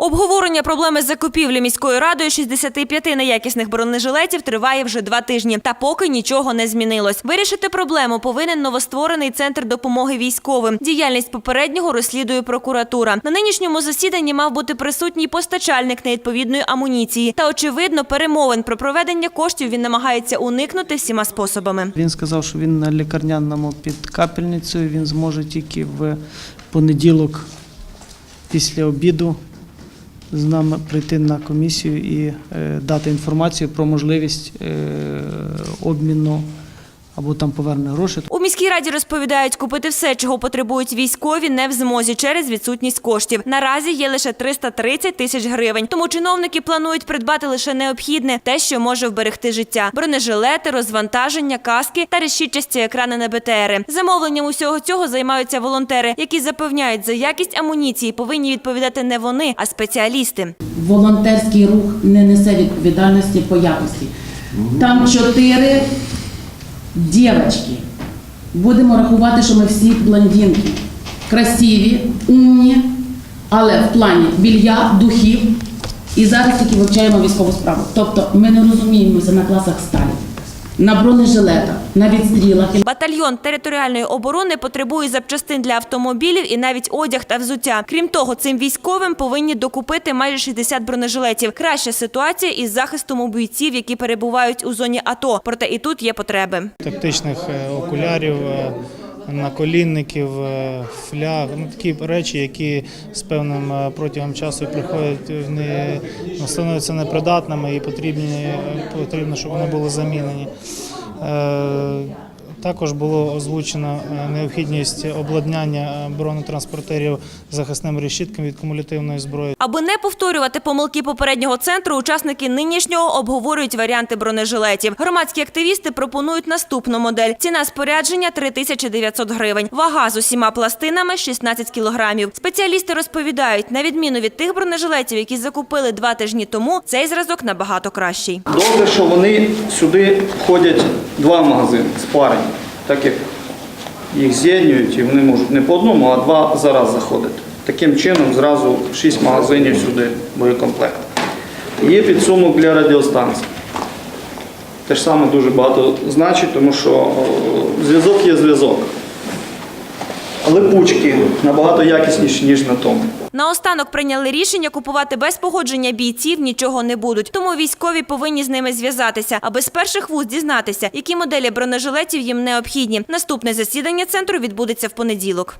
Обговорення проблеми закупівлі міською радою 65 неякісних бронежилетів триває вже два тижні. Та поки нічого не змінилось. Вирішити проблему повинен новостворений центр допомоги військовим. Діяльність попереднього розслідує прокуратура. На нинішньому засіданні мав бути присутній постачальник невідповідної амуніції. Та очевидно, перемовин про проведення коштів він намагається уникнути всіма способами. Він сказав, що він на лікарняному під капельницею. Він зможе тільки в понеділок після обіду з нами прийти на комісію і е, дати інформацію про можливість е, обміну або там повернення грошей. У міській раді розповідають, купити все, чого потребують військові, не в змозі через відсутність коштів. Наразі є лише 330 тисяч гривень. Тому чиновники планують придбати лише необхідне, те, що може вберегти життя: бронежилети, розвантаження, каски та решітчасті екрани на БТРи. Замовленням усього цього займаються волонтери, які запевняють, за якість амуніції повинні відповідати не вони, а спеціалісти. волонтерський рух не несе відповідальності по якості. Там чотири дівчатки. Будемо рахувати, що ми всі блондинки. Красиві, умні, але в плані білья, духів. І зараз тільки вивчаємо військову справу. Тобто ми не розуміємося на класах сталі, на бронежилетах, на відстрілах. Батальйон територіальної оборони потребує запчастин для автомобілів і навіть одяг та взуття. Крім того, цим військовим повинні докупити майже 60 бронежилетів. Краща ситуація із захистом у бійців, які перебувають у зоні АТО. Проте і тут є потреби. тактичних е, окулярів, е, наколінників, е, фляг, ну такі речі, які з певним е, протягом часу приходять в не ну, становляться непридатними і потрібні, е, потрібно, щоб вони були замінені. Також було озвучено е, необхідність обладнання е, бронетранспортерів захисними решітками від кумулятивної зброї. Аби не повторювати помилки попереднього центру, учасники нинішнього обговорюють варіанти бронежилетів. Громадські активісти пропонують наступну модель. Ціна спорядження 3900 гривень. Вага з усіма пластинами 16 кілограмів. Спеціалісти розповідають, на відміну від тих бронежилетів, які закупили два тижні тому, цей зразок набагато кращий. Добре, що вони сюди входять два магазини спарені, так як їх з'єднюють і вони можуть не по одному, а два за раз заходити. Таким чином зразу шість магазинів сюди боєкомплект. Є підсумок для радіостанцій. Те ж саме дуже багато значить, тому що зв'язок є зв'язок. Але пучки набагато якісніші, ніж на тому. Наостанок прийняли рішення купувати без погодження бійців нічого не будуть. Тому військові повинні з ними зв'язатися, аби з перших вуз дізнатися, які моделі бронежилетів їм необхідні. Наступне засідання центру відбудеться в понеділок.